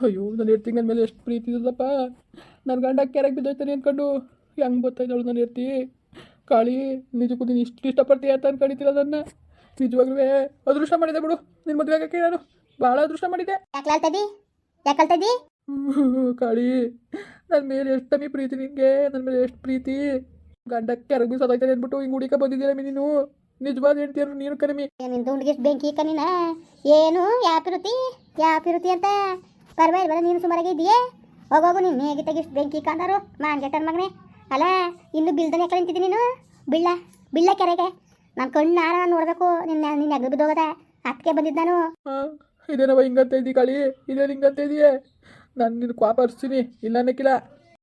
ಅಯ್ಯೋ ನನ್ನ ಹೆಡ್ತಿ ನನ್ನ ಮೇಲೆ ಎಷ್ಟು ಪ್ರೀತಿ ಇದಲ್ಲಪ್ಪ ನನ್ನ ಗಂಡ ಕೆರೆಗೆ ಬಿದ್ದೋಯ್ತಾನೆ ಅಂದ್ಕೊಂಡು ಹೆಂಗೆ ಬರ್ತಾಯಿದ್ದಾಳು ನನ್ನ ಹೆಡ್ತಿ ಕಾಳಿ ನಿಜಕ್ಕೂ ನೀನು ಇಷ್ಟು ಇಷ್ಟಪಡ್ತೀಯ ಅಂತ ಅನ್ಕೊಂಡಿದ್ದಿಲ್ಲ ನನ್ನ ನಿಜವಾಗ್ಲೂ ಅದೃಷ್ಟ ಮಾಡಿದೆ ಬಿಡು. ನಿನ್ನ ಮದುವೆ ಆಗಕ್ಕೆ ನಾನು ಭಾಳ ಅದೃಷ್ಟ ಮಾಡಿದೆ. ಕಾಳಿ ನನ್ನ ಮೇಲೆ ಎಷ್ಟು ಕಮ್ಮಿ ಪ್ರೀತಿ ನಿನಗೆ? ನನ್ನ ಮೇಲೆ ಎಷ್ಟು ಪ್ರೀತಿ? ಗಂಡ ಕೆರೆಗೆ ಬಿ ಸದಾಯ್ತಾನೆ ಅಂದ್ಬಿಟ್ಟು ಹಿಂಗೆ ಹುಡುಕ ಬಂದಿದ್ದೀರ ನೀನು? ನಿಜವಾದ ಹೇಳ್ತೀಯ ನೀನು ನಿಂದು ಹುಡುಗಿಷ್ಟು ಬೆಂಕಿ ಕಣ್ಣಿನ? ಏನು ಯಾಪಿರುತಿ? ಪ್ರೀತಿ ಅಂತ? ಪರವಾಗಿಲ್ವಲ್ಲ ನೀನು ಸುಮಾರಾಗಿ ಇದೆಯೇ ಹೋಗೋಗು ನೀನು ಹೇಗೆ ತೆಗಿಷ್ಟು ಬೆಂಕಿ ಕಾಂದಾರು ಮಾನ್ಗೆಟ್ಟನ ಮಗನೇ. ಅಲ್ಲ ಇನ್ನು ಬಿಲ್ದನೆ ಯಾಕೆ ನಿಂತಿದ್ದಿ ನೀನು? ಬಿಳ್ಳ ಬಿಳ್ಳ ಕೆರೆಗೆ. ನನ್ನ ಕಣ್ಣು ಆರ ನೋಡಬೇಕು. ನಿನ್ನ ನಿನ್ನ ಎಗ್ ಬಿದ್ದೋಗದೆ. ಅದಕ್ಕೆ ಬಂದಿದ್ದು ನಾನು. ಇದೇನವ ಹಿಂಗಂತ ಇದ್ದಿ ಕಾಳಿ ಇದೇನು ಹಿಂಗಂತ ಇದೆಯೇ? ನಾನು ನಿನ್ನ ಕ್ವಾಪ ಹರಿಸ್ತೀನಿ. ಇಲ್ಲ ಅನ್ನಕ್ಕಿಲ್ಲ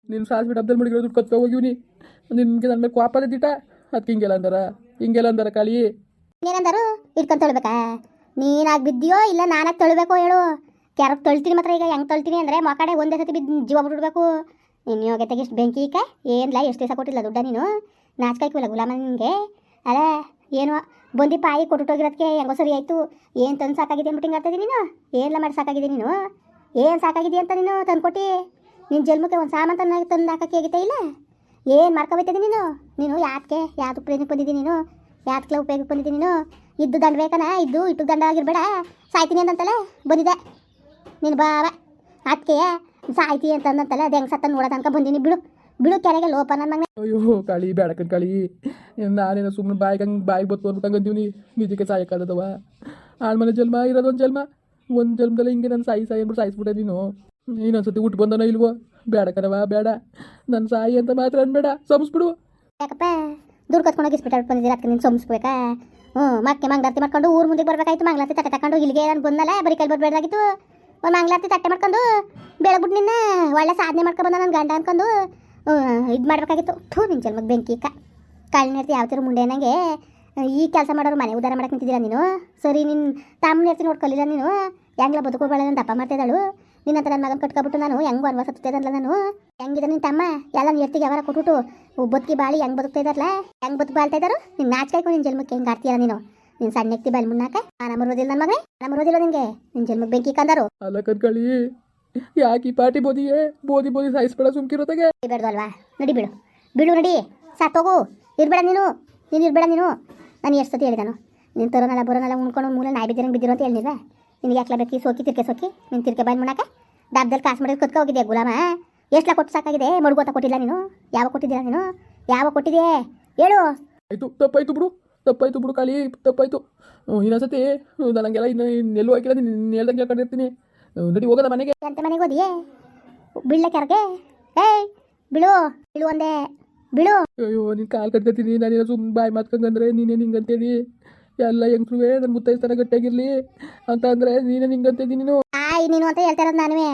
ನಿನ್ನ ಸಾಸ್ ಡಬ್ಬದಲ್ಲಿ ಮುಡಿಗಿರೋ ದುಡ್ಡು ಕತ್ಕೊ ಹೋಗಿವ್ನಿ ನಿನ್ಗೆ ನನ್ನ ಮೇಲೆ ಕ್ವಾಪ ಇದ್ದಿಟ್ಟ ಅದಕ್ಕೆ ಹಿಂಗೆಲ್ಲ ಅಂದಾರ? ಹಿಂಗೆಲ್ಲ ಅಂದಾರ ಕಾಳಿ ಇನ್ನೇನಂದರು? ಇಟ್ಕೊಂಡು ತೊಳ್ಬೇಕಾ? ನೀನಾಗಿ ಬಿದ್ದಿಯೋ ಇಲ್ಲ ನಾನಾಗಿ ತೊಳ್ಬೇಕೋ ಹೇಳು. ಕೆರಗೆ ತೊಳ್ತೀನಿ ಮಾತ್ರ ಈಗ ಹೆಂಗೆ ತೊಳ್ತೀನಿ ಅಂದರೆ ಮಕ್ಕಡೆ ಒಂದೇ ಸತಿ ಬಿದ್ದು ಜೀವ ಬಿಡ್ಬೇಕು ನೀನು ಯೋಗ ತೆಗಿಷ್ಟು ಬೆಂಕಿ ಈಕೆ? ಏನಿಲ್ಲ ಎಷ್ಟು ದಿವಸ ಕೊಟ್ಟಿಲ್ಲ ದುಡ್ಡ ನೀನು? ನಾಚ್ಕಾಯ್ಕಿಲ್ಲ ಗುಲಾಮ ನಿನಗೆ ಅಲ್ಲ, ಏನು ಬಂದು ಪಾಯಿ ಕೊಟ್ಟುಟೋಗಿರೋದಕ್ಕೆ ಹೆಂಗೋ ಸರಿ ಆಯಿತು. ಏನು ತಂದು ಸಾಕಾಗಿದೆ ಅಂದ್ಬಿಟ್ಟು ಹಿಂಗೆ ಆಡ್ತಿದ್ದೀನಿ ನೀನು? ಏನೆಲ್ಲ ಮಾಡಿ ಸಾಕಾಗಿದೆ ನೀನು? ಏನು ಸಾಕಾಗಿದೆ ಅಂತ ನೀನು ತಂದ್ಕೊಟ್ಟು? ನಿನ್ನ ಜನ್ಮಕ್ಕೆ ಒಂದು ಸಾಮಾನು ತಂದು ತಂದು ಹಾಕಕ್ಕೆ ಆಗಿತ್ತ ಇಲ್ಲ? ಏನು ಮಾಡ್ಕೊಬೈತದೆ ನೀನು? ನೀನು ಯಾಕೆ ಯಾವ್ದು ಪ್ರೇಮಕ್ಕೆ ಬಂದಿದ್ದೀನಿ ನೀನು? ಯಾತ್ಕಲ ಉಪಯೋಗಕ್ಕೆ ಬಂದಿದ್ದೀನಿ ನೀನು? ಇದ್ದು ದಂಡ ಬೇಕನ? ಇದ್ದು ಇಟ್ಟು ದಂಡ ಆಗಿರ್ಬೇಡ. ಸಾಯ್ತೀನಿ ಅಂತಂತಲ್ಲ ಬಂದಿದ್ದೆ. ನೀನು ಬಾವ ಅದಕ್ಕೆ ಸಾಯ್ತಿ ಅಂತಂದಂತಲ್ಲ ಅದು ಹೆಂಗೆ ಸತ್ತ ನೋಡೋದು ಅನ್ಕೊ ಬಂದೀನಿ. ಬಿಡು ಬಿಡು ಕೆರೆಗೆ ಲೋಪ ನನ್ನ ಮಗನೇ. ಅಯ್ಯೋ ಕಳಿ ಬೇಡಕನ್ ಕಾಳಿ. ನಾನೇನೋ ಸುಮ್ಮನೆ ಬಾಯಿಗೆ ಹಂಗೆ ಬಾಯಿಗೆ ಬತ್ತು ಅಂದ್ಬಿಟ್ಟು ಅಂದೀವ್ನಿ ನಿಜಕ್ಕೆ ಸಾಯಕ್ಕಾದದವ ಆಳ್ಮನೆ ಜನ್ಮ ಇರೋದು ಒಂದು ಜನ್ಮ. ಒಂದು ಜನ್ಮದಲ್ಲಿ ಹಿಂಗೆ ನನ್ನ ಸಾಯಿ ಸಾಯಿ ಅಂದ್ಬಿಟ್ಟು ಸಾಯಿಸ್ಬಿಟ್ಟೆ ನೀನು. ಇನ್ನೊಂದ್ಸತಿ ಹುಟ್ಟು ಬಂದನೋ ಇಲ್ವೋ? ಬೇಡ ಕಣವ ಬೇಡ. ನನ್ನ ಸಾಯಿ ಅಂತ ಮಾತ್ರ ಅನ್ಬೇಡ. ಸಂಸ್ಬಿಡು ಯಾಕಪ್ಪ? ದುಡ್ಡು ಕತ್ಕೊಂಡು ಸ್ಪಿಟಲ್ ಬಂದಿದ್ದೀರ ಅದಕ್ಕೆ ನೀನು ಸೋಮಿಸ್ಬೇಕಾ? ಹ್ಞೂ ಮಕ್ಕೆ ಮಂಗಳಾರತಿ ಮಾಡ್ಕೊಂಡು ಊರು ಮುಂದೆ ಬರ್ಬೇಕಾಯ್ತು. ಮಂಗ್ಲಾರ್ತಿ ತಕ ತಕೊಂಡು ಇಲ್ಲಿಗೆ ನಾನು ಬಂದಲ್ಲ? ಬರೀ ಕೈ ಬರ್ಬೇಡಾಗಿತ್ತು ಒಂದು ಮಂಗ್ಲಾರ್ತಿ ತಟ್ಟೆ ಮಾಡ್ಕೊಂಡು ಬೆಳಗ್ಬಿಟ್ಟು ನಿನ್ನ ಒಳ್ಳೆ ಸಾಧನೆ ಮಾಡ್ಕೊಂಡು ಬಂದ ನನ್ನ ಗಂಡ ಅನ್ಕೊಂಡು ಇದು ಮಾಡಬೇಕಾಗಿತ್ತು. ಥೂ ನಿನ್ನ ಜನ್ಮಕ್ಕೆ ಬೆಂಕಿ ಕ ಕಾಳಿನಿರ್ತಿ ಯಾವ ಥರ ಮುಂಡೆ ನನಗೆ ಈ ಕೆಲಸ ಮಾಡೋರು ಮನೆ ಉದ್ಧಾರ ಮಾಡಕ್ಕೆ ನಿಂತಿದ್ದೀರ ನೀನು? ಸರಿ ನಿನ್ನ ತಮ್ಮನ ಇರ್ತಿ ನೋಡ್ಕೊಲಿಲ್ಲ ನೀನು? ಹೆಂಗ್ಲ ಬದುಕೋಬೇಡ ನನ್ನ ದಪ್ಪ ಮಾಡ್ತಿದ್ದಾಳು ನಿನ್ನ ಹತ್ರ ನನ್ನ ಮಗನ ಕಟ್ಕೊಬಿಟ್ಟು ನಾನು ಹೆಂಗೆ ಅನ್ವಾಸ ಹತ್ತಿದ್ದಲ್ಲ ನಾನು? ಹೆಂಗಿದೆ ನಿನ್ನ ತಮ್ಮ? ಎಲ್ಲ ನೀರ್ತಿಗೆ ಯಾವಾರ ಕೊಟ್ಬಿಟ್ಟು, ಬದುಕಿ ಬಾಳಿ ಹೆಂಗೆ ಬದುಕ್ತಾ ಇದಾರಲ್ಲ ಹೆಂಗೆ ಬದುಕು ಬಾಳ್ತಾ ಇದ್ದಾರು? ನಿನ್ನ ನಾಚಿಕಾಯ್ಕೊ ನಿನ್ನ ಜನ್ಮಕ್ಕೆ ಹೆಂಗೆ ಆಡ್ತೀಯಲ್ಲ ನೀನು? ನಿನ್ನ ಸಣ್ಣ ಎಕ್ತಿ ಬಲ್ ಮುನ್ನಾಕ ಆರಾಮ ಮರೋದಿಲ್ಲ ನನ್ನ ಮಗನೇ ನಾನು ಮರೋದಿಲ್ಲ ನಿನ್ಗೆ ನಿನ್ ಜನ್ಮಕ್ಕೆ ಬೆಂಕಿ ಕಂದರು? ಅಲ್ಲ ಕಣ್ಕಳಿ ಯಾಕೆ ಈ ಪಾಟಿ ಬೋದಿಯೇ? ಬೋದಿ ಬೋದಿ ಸಾಯಿಸ್ಬೇಡ ಸುಮ್ಕಿರೋತಾಗೆ. ಬೇಡದಲ್ವಾ ನಡಿ ಬಿಡು. ಬಿಡು ನಡಿ. ಸಾಕೋಗು ಇರ್ಬೇಡ ನೀನು. ನೀನು ಇರ್ಬೇಡ ನೀನು. ನಾನು ಎಷ್ಟು ಸತಿ ಹೇಳಿದಾನು? ನೀನು ತರೋನಲ್ಲ ಬರೋನಲ್ಲ ಉಣ್ಕೊಂಡು ಮೂಲ ನಾಯಿ ಬಿದ್ದಿರಂಗೆ ಬಿದ್ದಿರೋ ಅಂತ ಹೇಳಿಲ್ವಾ ನಿನಗೆ ಯಾಕೆ ಬೇಕು ಸೋಕಿ ತಿರ್ಕೆ ಸೋಕಿ. ನೀನು ತಿರ್ಕೆ ಬಂದು ಮುನಾಕ ಡಬ್ದಲ್ಲಿ ಕಾಸು ಮಾಡಿದ್ರೆ ಕತ್ಕೊ ಹೋಗಿದ್ಯಾ ಗುಲಾಮ? ಎಷ್ಟು ಕೊಟ್ಟು ಸಾಕಾಗಿದೆ? ಮಡುಗೋತ ಕೊಟ್ಟಿಲ್ಲ ನೀನು? ಯಾವ ಕೊಟ್ಟಿದ್ದೀರಾ ನೀನು? ಯಾವ ಕೊಟ್ಟಿದೆಯೇ? ಹೇಳು. ಆಯ್ತು ತಪ್ಪಾಯ್ತು ಬಿಡು. ತಪ್ಪಾಯ್ತು ಬಿಡು ಕಾಳಿ ತಪ್ಪಾಯ್ತು. ಇನ್ನೊಂದ್ಸತಿ ನನಗೆಲ್ಲ ಇನ್ನು ನೆಲ್ಲು ಹಾಕಿಲ್ಲ ನೀನು ಹೇಳ್ದಂಗೆ ಕೇಳ್ಕೊಂಡಿರ್ತೀನಿ ನಡಿ ಹೋಗೋದ ಮನೆಗೆ. ಅಂತ ಮನೆಗೆ ಹೋದಿಯೇ? ಬೀಳ್ಲ ಕೆರಗೆ? ಏಯ್ ಬಿಳು ಬಿಳು ಒಂದೇ ಬಿಳು. ಅಯ್ಯೋ ನೀನು ಕಾಲು ಕಟ್ಕೊತೀನಿ ನಾನೇನೋ ಸುಮ್ಮನೆ ಬಾಯಿ ಮಾತ್ಕಂಗಂದ್ರೆ ನೀನೇನು ಹಿಂಗಂತೇದಿ? ಎಲ್ಲ ಹೆಂಗ್ಸ್ರುವೆ ನನ್ನ ಮುತ್ತೈಸ್ತನ ಗಟ್ಟಿಯಾಗಿರ್ಲಿ. ಅಂತ ಅಂದ್ರೆ ನೀನೇ ಹಿಂಗಂತೇದಿ ನೀನು? ಆಯ್ ನೀನು ಅಂತ ಹೇಳ್ತಾ ಇರೋದು ನಾನುವೇ.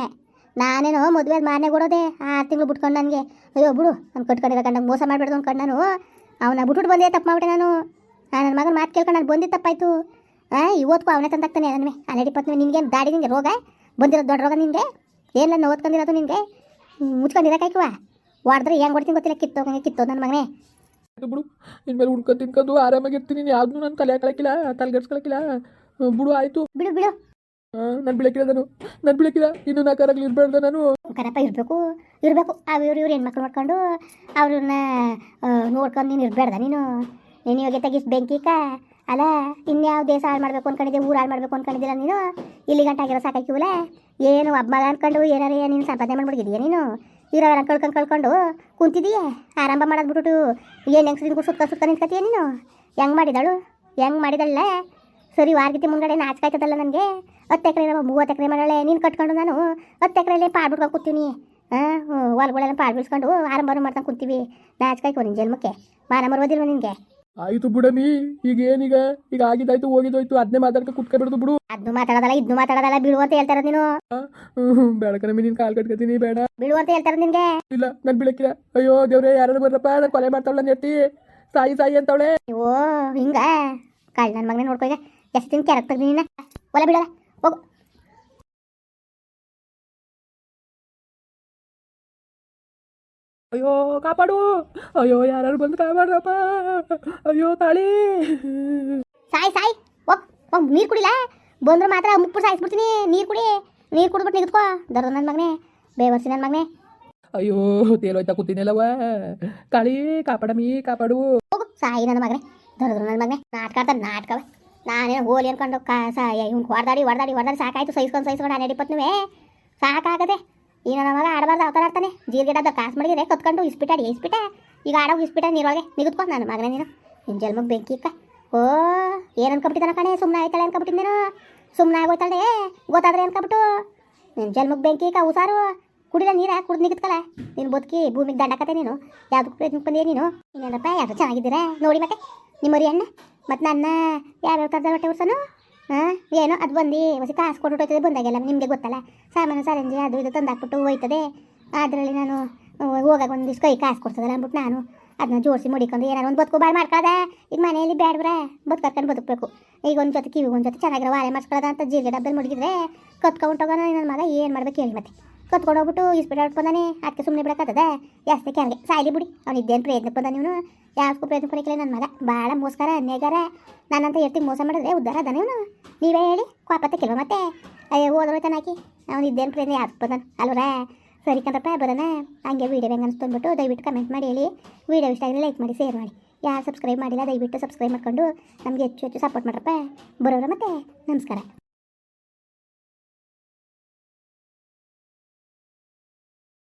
ನಾನೇನು ಮದುವೆ ಮಾರನೇ ಕೊಡೋದೆ ಆರು ತಿಂಗಳು ಬಿಟ್ಕೊಂಡು ನನಗೆ. ಅಯ್ಯೋ ಬಿಡು ನಾನು ಕಟ್ಕೊಂಡಿರೋ ಕಂಡಂಗೆ ಮೋಸ ಮಾಡಬೇಡ್ದು ಅಂದ್ಕೊಂಡು ನಾನು ಅವನ ಬಿಟ್ಬಿಟ್ಟು ಬಂದೆ ತಪ್ಪು ಮಾಡ್ಬಿಟ್ಟೆ ನಾನು. ನನ್ನ ಮಗನ ಮಾತು ಕೇಳ್ಕೊಂಡು ನಾನು ಬಂದಿದ್ದು ತಪ್ಪಾಯ್ತು ಹಾಂ ಇವತ್ತು ಅವನೇ ತಂದಾಗ್ತಾನೆ ನನಗೆ ಹನ್ನೆರಡು ಪತ್ನಿ ನಿನಗೆ ದಾಡಿ ನಿನಗೆ ರೋಗ? ಬಂದಿರೋದು ದೊಡ್ಡ ರೋಗ ನಿನಗೆ ಏನಿಲ್ಲ ಓದ್ಕೊಂಡಿರೋದು ನಿನಗೆ ಮುಚ್ಕೊಂಡಿರೋಕಾಯ್ಕುವ ಹೊಡೆದ್ರೆ ಹೆಂಗೆ ಹೊಡ್ತೀನಿ ಗೊತ್ತಿಲ್ಲ ಕಿತ್ತೋಗಂಗೆ ಕಿತ್ತೋ ನನ್ನ ಮಗನೇ. ಬಿಡು ಇನ್ಮೇಲೆ ಉಣ್ಕೊಂಡು ತಿನ್ಕೊಂಡು ಆರಾಮಾಗಿರ್ತೀನಿ ನೀನು ಯಾವ್ದು ನಾನು ತಲೆ ಹಾಕೊಳಕಿಲ್ಲ ತಲೆಗೆಡ್ಸ್ಕೊಳಕಿಲ್ಲ ಬಿಡು ಆಯಿತು. ಬಿಡು ಬಿಡು. ನಾನು ಬೆಳಕಿಲ್ಲ ನಾನು. ನಾನು ಬೆಳಕಿಲ್ಲ ಇನ್ನು ನಾಲ್ಕಾರಾಗ್ಲಿ ಇರಬಾರ್ದು ನಾನು. ಕರಪ್ಪ ಇರಬೇಕು ಇರಬೇಕು. ಅವ್ರು ಇವ್ರು ಇವ್ರು ಹೆಣ್ಮಕ್ಳು ಮಾಡ್ಕೊಂಡು ಅವ್ರನ್ನ ನೋಡ್ಕೊಂಡು ನೀನು ಇರಬೇಡ್ದ ನೀನು. ನೀನು ಇವಾಗ ತೆಗಿಸ್ ಬೆಂಕಿಕ ಅಲ್ಲ ಇನ್ಯಾವ ದೇಶ ಹಾಳು ಮಾಡಬೇಕು ಅನ್ಕೊಂಡಿದ್ದೆ, ಊರು ಹಾಳು ಮಾಡಬೇಕು ಅನ್ಕೊಂಡಿದ್ದಿಲ್ಲ ನೀನು? ಇಲ್ಲಿ ಗಂಟ ಆಗಿರೋ ಸಾಕಾಕಿವಲ್ಲ ಏನು ಹಬ್ಬ ಅನ್ಕೊಂಡು ಏನಾರ ನೀನು ಸಂಪಾದನೆ ಮಾಡ್ಬಿಟ್ಟಿದೀಯ ನೀನು? ಇರೋರ ಕಳ್ಕೊಂಡು ಕಳ್ಕೊಂಡು ಕುಂತಿದೀಯೇ? ಆರಂಭ ಮಾಡೋದು ಬಿಟ್ಬಿಟ್ಟು ಏನು ಹೆಂಗ್ಸ್ರಿನ ಕೂಡ ಸುತ್ತ ಸುತ್ತ ನಿಂತ್ಕತೀಯ ನೀನು? ಹೆಂಗೆ ಮಾಡಿದಳು? ಹೆಂಗೆ ಮಾಡಿದಳೆ ಸರಿ ವಾರ್ಗಿತಿ ಮುಂದ್ಗಡೆ ನಾಚ್ಕಾಯ್ತದಲ್ಲ ನನಗೆ? ಹತ್ತು ಎಕರೆ ಮೂವತ್ತು ಎಕರೆ ಮಾಡಳೆ ನೀನು ಕಟ್ಕೊಂಡು ನಾನು ಹತ್ತು ಎಕರೆಯಲ್ಲಿ ಪಾಡ್ಬಿಟ್ಕೊಂಡು ಕೂತೀನಿ. ಹಾಂ ಹೊಲ್ಗಳೆಲ್ಲ ಪಾಡ್ಬಿಡ್ಸ್ಕೊಂಡು ಆರಂಭ ಮಾಡ್ತಾ ಕೂತೀವಿ. ನಾಚ್ಕಾಯ್ಕೊ ನಿನ್ನ ಜನ್ಮಕ್ಕೆ. ಮಾನ ಮರೋದಿಲ್ವ ನಿನಗೆ? ಆಯಿತು ಬಿಡಮಿ ಈಗ ಏನೀಗ ಈಗ ಆಗಿದಾಯ್ತು ಹೋಗಿದೋಯ್ತು ಅದನ್ನೇ ಮಾತಾಡ್ಕೊಂಡು ಕುತ್ಕೊಬಿಡ್ದು ಬಿಡು. ಅದ್ನು ಮಾತಾಡೋದಲ್ಲ ಇದ್ನು ಮಾತಾಡೋದಲ್ಲ ಬಿಡು ಅಂತ ಹೇಳ್ತಾರ ನೀನು. ಬೆಳಕನಮಿ ನಿನ್ ಕಾಲ್ ಕಟ್ಕೊತೀನಿ ಬೇಡ. ಬಿಡು ಅಂತ ಹೇಳ್ತಾರ ನಿನ್ಗೆ. ಇಲ್ಲ ನಾನು ಬಿಳಕಿಲ್ಲ. ಅಯ್ಯೋ ದೇವ್ರೆ ಯಾರು ಬರ್ರಪ್ಪ ನಾನು ಕೊಲೆ ಮಾಡ್ತಾವಳ ನೆಟ್ಟಿ ಸಾಯಿ ಸಾಯಿ ಅಂತವಳೆ. ಓ ಹಿಂಗ. ಕಾಲ್ ನನ್ನ ಮಗನೇ ನೋಡ್ಕೊ ಈಗ. ಎಷ್ಟು ದಿನ ಕೆರಕ್ ನೀನ ನೀನು? ಒಲೆ ಬಿಡಲ್ಲ. ಅಯ್ಯೋ ಕಾಪಾಡು. ಅಯ್ಯೋ ಯಾರು ಬಂದು ಕಾಪಾಡ್ರಪ್ಪ. ಅಯ್ಯೋ ತಾಳಿ. ಸಾಯ್ ಸಾಯ್. ಹೋಗ್ ಹೋಗ್ ನೀರು ಕುಡಿಲ? ಬಂದ್ರೆ ಮಾತ್ರ ಮುಪ್ಪು ಸಾಯಿಸ್ಬಿಡ್ತೀನಿ. ನೀರು ಕುಡಿ. ನೀರು ಕುಡಿದ್ಬಿಟ್ಟು ನಿಂತ್ಕೋ. ದರ್ದ ನನ್ನ ಮಗನೇ. ಬೇವರ್ಸಿ ನನ್ನ ಮಗನೇ. ಅಯ್ಯೋ ತೇಲೋಯ್ತಾ ಕೂತೀನಲ್ಲವ ಕಾಳಿ ಕಾಪಾಡಮಿ ಕಾಪಾಡು. ಹೋಗು ಸಾಯಿ ನನ್ನ ಮಗನೇ. ದರ್ದ್ರ ನನ್ನ ಮಗನೇ. ನಾಟಕ ಆಡ್ತಾನೆ ನಾಟಕವ ನಾನೇನು ಹೋಲಿ ಅನ್ಕೊಂಡು ಕಾ ಸಾಯ ಇವ್ನು ಹೊಡೆದಾಡಿ ಹೊಡೆದಾಡಿ ಹೊಡೆದಾಡಿ ಸಾಕಾಯ್ತು. ಸಹಿಸ್ಕೊಂಡು ಸಹಿಸ್ಕೊಂಡು ಹನ್ನೆರಡು ಇಪ್ಪತ್ತುವೇ ಸಾಕಾಗದೆ. ಈ ನನ್ನ ಮಗ ಆಡಬಾರ್ದು, ಅವತಾರ ಆಡ್ತಾನೆ. ಅದ, ಕಾಸು ಮಾಡಿದ್ರೆ ಕತ್ಕೊಂಡು ಇಸ್ಬಿಟ್ಟಾಡಿ ಇಸ್ಬಿಟ್ಟ ಈಗ ಆಡೋ ಇಸ್ಬಿಟ್ಟ ನೀರೊಳಗೆ ನಿಗದ್ಕೊ ನನ್ನ ಮಗನೇ ನೀನು. ನಿನ್ನ ಜಲ್ಮಗ್ ಬೆಂಕಿ ಇಕ್ಕ. ಓ, ಏನು ಅನ್ಕೊಬಿಟ್ಟಿದ್ದಾನ ಕಣೆ ಸುಮ್ಮನೆ ಆಯ್ತಾಳೆ ಅನ್ಕೊಬಿಟ್ಟಿದ್ದೇನು ಸುಮ್ಮನೆ ಆಗೋಯ್ತಾಳೆ ಗೊತ್ತಾದ್ರೆ ಅನ್ಕೊಬಿಟ್ಟು. ನಿನ್ನ ಜಲ್ಮಗ್ ಬೆಂಕಿ ಇಕ್ಕ ಉಸಾರು ಕುಡಿದ ನೀರ, ಕುಡ್ದು ನಿಗುತ್ಕಲ್ಲ ನೀನು ಬದುಕಿ ಭೂಮಿಗೆ ದಂಡಕತೆ ನೀನು. ಯಾವ್ದಕ್ಕೆ ಪ್ರಯತ್ನ ಬಂದಿಯ ನೀನು? ಇನ್ನೇನಪ್ಪ ಯಾರು ಚೆನ್ನಾಗಿದ್ದೀರಾ? ನೋಡಿ ಮತ್ತೆ. ನಿಮ್ಮರಿ ಅಣ್ಣ, ಮತ್ತು ನನ್ನ ಯಾವ್ಯಾವ ಥರದ ಹೊಟ್ಟೆ ಉರ್ಸನು? ಹಾಂ, ಏನೋ ಅದು ಬಂದು ಹೊಸ ಕಾಸು ಕೊಟ್ಟು ಹೋಗ್ತದೆ ಬಂದಾಗೆಲ್ಲ, ನಿಮಗೆ ಗೊತ್ತಲ್ಲ? ಸಾಮಾನು ಸರಂಜಿ ಅದು ಇದು ತಂದಾಕ್ಬಿಟ್ಟು ಹೋಯ್ತದೆ. ಅದರಲ್ಲಿ ನಾನು ಹೋಗಾಗ ಒಂದಿಷ್ಟು ಕೈ ಕಾಸು ಕೊಡ್ತದಲ್ಲ ಅಂದ್ಬಿಟ್ಟು ನಾನು ಅದನ್ನ ಜೋಡಿಸಿ ಮುಡಿಕೊಂಡು ಏನಾರು ಒಂದು ಬದುಕು ಬಾಳ್ ಮಾಡ್ಕೊಳ್ದೆ? ಈಗ ಮನೆಯಲ್ಲಿ ಬೇಡವ್ರೆ ಬದುಕರ್ಕೊಂಡು ಬದುಕಬೇಕು. ಈಗ ಒಂದು ಜೊತೆ ಕಿವಿ ಒಂದು ಜೊತೆ ಚೆನ್ನಾಗಿರೋ ವಾಲೆ ಮಾಡ್ಸ್ಕೊಳ್ಳೋದ ಅಂತ ಜೀರಿಗೆ ಡಬ್ಬಲ್ಲಿ ಮಡಗಿದ್ರೆ ಕತ್ಕೊಂಡೋಗೋಣ ನನ್ನ ಮಗ ಏನು ಮಾಡ್ಬೇಕು ಹೇಳಿ ಮತ್ತೆ. ಕತ್ಕೊಂಡು ಹೋಗ್ಬಿಟ್ಟು ಇಸ್ಬಿಟ್ಟು ಆಡ್ಕೊಂಡಾನೆ ಅದಕ್ಕೆ ಸುಮ್ಮನೆ ಬಿಡಕ್ಕದ ಜಾಸ್ತಿ ಕೆಳಗೆ ಸಾಯ್ಲಿ ಬಿಡಿ. ಅವ್ನು ಇದ್ದೇನು ಪ್ರಯತ್ನ ಬಂದ ನೀವು ಯಾವ್ದಕ್ಕೂ ಪ್ರಯತ್ನ ಪಡಿಕಲ್ಲ ನನ್ನ ಮಗ. ಭಾಳ ಮೋಸ್ಕರ ಅನ್ಯಾಗಾರ ನಾನಂತ ಹೇಳ್ತೀನಿ ಮೋಸ ಮಾಡಿದ್ರೆ ಉದ್ದಾರ ಅದಾನೆ ನೀವೇ ಹೇಳಿ, ಕೋಪತ್ತೆ ಕೆಲವ ಮತ್ತೆ. ಅಯ್ಯೋ ಹೋದ್ರೈತಾನ ಹಾಕಿ ಅವ್ನು ಇದ್ದೇನು ಪ್ರಯತ್ನ ಯಾವ್ದಕ್ಕೆ ಬಂದನು ಸರಿ ಕಂದಪ್ಪ ಬರೋಣ. ಹಂಗೆ ವೀಡಿಯೋ ಹೆಂಗೆ ಅನ್ಸ್ತಂದ್ಬಿಟ್ಟು ದಯವಿಟ್ಟು ಕಮೆಂಟ್ ಮಾಡಿ ಹೇಳಿ. ವೀಡಿಯೋ ಇಷ್ಟ ಆಗಿದ್ರೆ ಲೈಕ್ ಮಾಡಿ ಶೇರ್ ಮಾಡಿ. ಯಾರು ಸಬ್ಸ್ಕ್ರೈಬ್ ಮಾಡಿಲ್ಲ, ದಯವಿಟ್ಟು ಸಬ್ಸ್ಕ್ರೈಬ್ ಮಾಡ್ಕೊಂಡು ನಮಗೆ ಹೆಚ್ಚು ಹೆಚ್ಚು ಸಪೋರ್ಟ್ ಮಾಡ್ರಪ್ಪ. ಬರೋರ ಮತ್ತೆ. ನಮಸ್ಕಾರ.